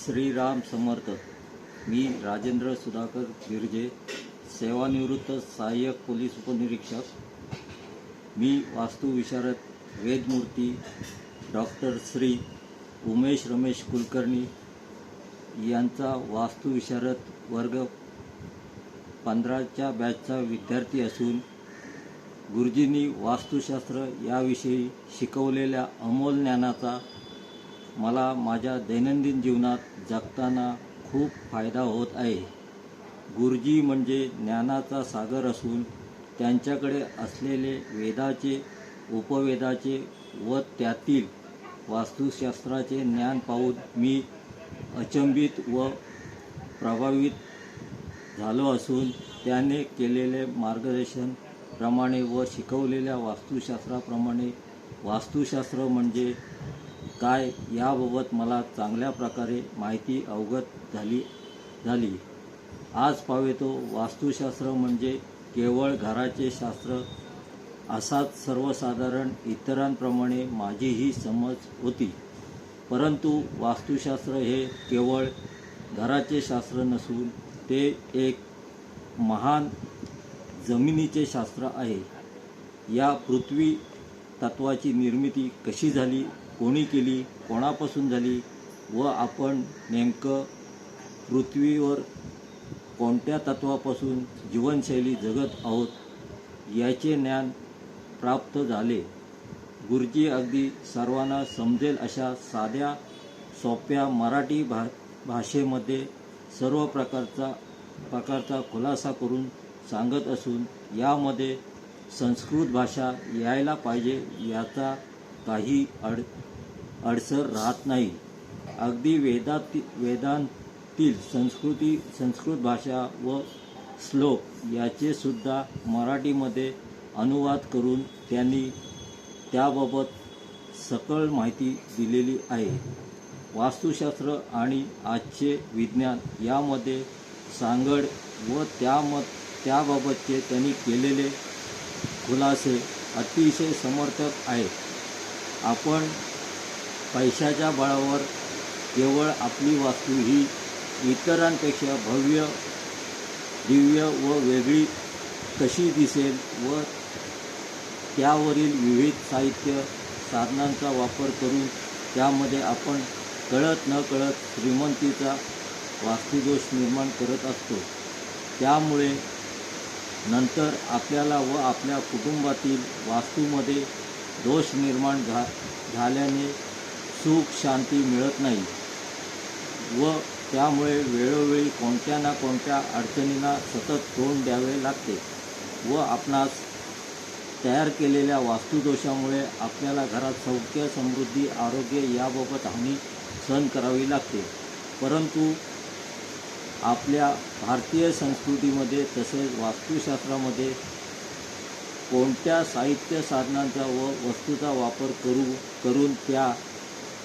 श्रीराम समर्थ मी राजेंद्र सुधाकर गिरजे सेवानिवृत्त सहाय्यक पोलीस उपनिरीक्षक मी वास्तुविशारद वेदमूर्ती डॉक्टर श्री उमेश रमेश कुलकर्णी यांचा वास्तुविशारद वर्ग पंधराच्या बॅचचा विद्यार्थी असून गुरुजींनी वास्तुशास्त्र याविषयी शिकवलेल्या अमोल ज्ञानाचा मला माझ्या दैनंदिन जीवनात जगताना खूप फायदा होत आहे. गुरुजी म्हणजे ज्ञानाचा सागर असून त्यांच्याकडे असलेले वेदाचे उपवेदाचे व त्यातील वास्तुशास्त्राचे ज्ञान पाहून मी अचंबित व प्रभावित झालो असून त्याने केलेले मार्गदर्शन प्रमाणे व शिकवलेल्या वास्तुशास्त्राप्रमाणे वास्तुशास्त्र म्हणजे काय याबाबत मला चांगल्या प्रकारे माहिती अवगत झाली झाली. आज पावेतो वास्तुशास्त्र म्हणजे केवळ घराचे शास्त्र असाच सर्वसाधारण इतरांप्रमाणे माझीही समज होती. परंतु वास्तुशास्त्र हे केवळ घराचे शास्त्र नसून ते एक महान जमिनीचे शास्त्र आहे. या पृथ्वी तत्वाची निर्मिती कशी झाली? कोणी केली कोणापासून झाली व आपण नेमकं पृथ्वीवर कोणत्या तत्वापासून जीवनशैली जगत आहोत याचे ज्ञान प्राप्त झाले. गुरुजी अगदी सर्वांना समजेल अशा साध्या सोप्या मराठी भा भाषेमध्ये सर्व प्रकारचा प्रकारचा खुलासा करून सांगत असून यामध्ये संस्कृत भाषा यायला पाहिजे याचा काही अड अडसर राहत नाही. अगदी वेदात वेदांतील संस्कृती संस्कृत भाषा व श्लोक याचे सुद्धा मराठीमध्ये अनुवाद करून त्यांनी त्याबाबत सकळ माहिती दिलेली आहे. वास्तुशास्त्र आणि आजचे विज्ञान यामध्ये सांगड व त्याम त्याबाबतचे त्यांनी केलेले खुलासे अतिशय समर्थक आहेत. आपण पैशाच्या बळावर केवळ आपली वास्तू ही इतरांपेक्षा भव्य दिव्य व वेगळी कशी दिसेल व त्यावरील विविध साहित्य साधनांचा वापर करून त्यामध्ये आपण कळत न कळत श्रीमंतीचा वास्तुदोष निर्माण करत असतो. त्यामुळे नंतर आपल्याला व आपल्या कुटुंबातील वास्तूमध्ये दोष निर्माण झा झाल्याने सुख शांती मिळत नाही. व त्यामुळे वेळोवेळी कोणत्या ना कोणत्या अडचणींना सतत तोंड द्यावे लागते व आपणास तयार केलेल्या वास्तुदोषामुळे आपल्याला घरात सौख्य समृद्धी आरोग्य याबाबत हानी सहन करावी लागते. परंतु आपल्या भारतीय संस्कृतीमध्ये तसेच वास्तुशास्त्रामध्ये कोणत्या साहित्य साधनांचा व वस्तूचा वापर करू करून त्या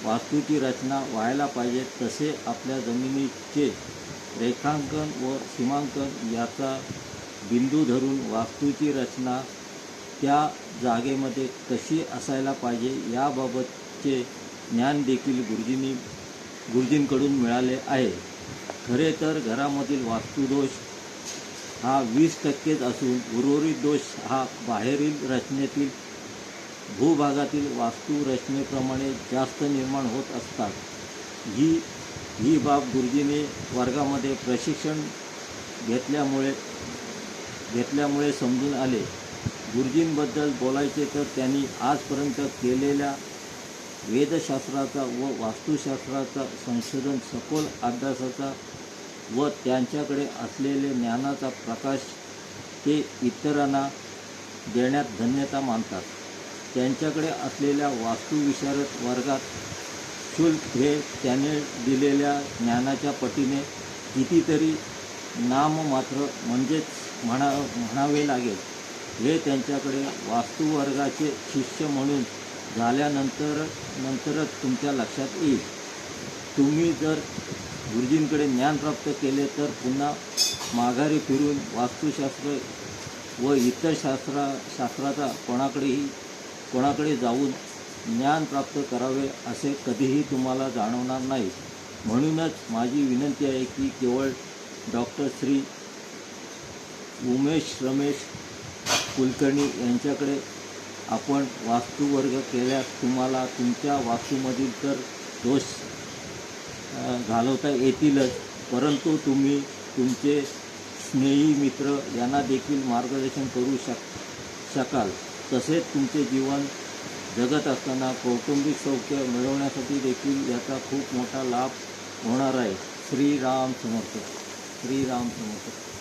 वास्तूची रचना व्हायला पाहिजे तसे आपल्या जमिनीचे रेखांकन व सीमांकन याचा बिंदू धरून वास्तूची रचना त्या जागेमध्ये कशी असायला पाहिजे याबाबतचे ज्ञान देखील गुरुजींनी गुरुजींकडून मिळाले आहे. खरे तर घरामधील वास्तुदोष हा वीस टक्केच असून उर्वरित दोष हा बाहेरील रचनेतील भूभागातील वास्तुरचनेप्रमाणे जास्त निर्माण होत असतात. ही ही बाब गुरुजीने वर्गामध्ये प्रशिक्षण घेतल्यामुळे घेतल्यामुळे समजून आले. गुरुजींबद्दल बोलायचे तर त्यांनी आजपर्यंत केलेल्या वेदशास्त्राचा व वास्तुशास्त्राचा संशोधन सखोल अभ्यासाचा व त्यांच्याकडे असलेले ज्ञानाचा प्रकाश ते इतरांना देण्यात धन्यता मानतात. त्यांच्याकडे असलेल्या वास्तुविशारद वर्गात शुल्क हे त्याने दिलेल्या ज्ञानाच्या पटीने कितीतरी नाममात्र म्हणजेच म्हणा म्हणावे लागेल. हे त्यांच्याकडे वास्तुवर्गाचे शिष्य म्हणून झाल्यानंतर नंतरच तुमच्या लक्षात येईल. तुम्ही जर गुरुजींकडे ज्ञान प्राप्त केले तर पुन्हा माघारी फिरून वास्तुशास्त्र व इतर शास्त्रा शास्त्राचा कोणाकडेही कोणाकडे जाऊन ज्ञान प्राप्त करावे असे कधीही तुम्हाला जाणवणार नाही. म्हणूनच माझी विनंती आहे की केवळ डॉक्टर श्री उमेश रमेश कुलकर्णी यांच्याकडे आपण वास्तुवर्ग केल्यास तुम्हाला तुमच्या वास्तूमधील तर दोष घालवता येतीलच परंतु तुम्ही तुमचे स्नेही मित्र यांना देखील मार्गदर्शन करू शक शकाल. तसेच तुमचे जीवन जगत असताना कौटुंबिक सौख्य मिळवण्यासाठी देखील याचा खूप मोठा लाभ होणार आहे. श्रीराम समर्थ. श्रीराम समर्थ.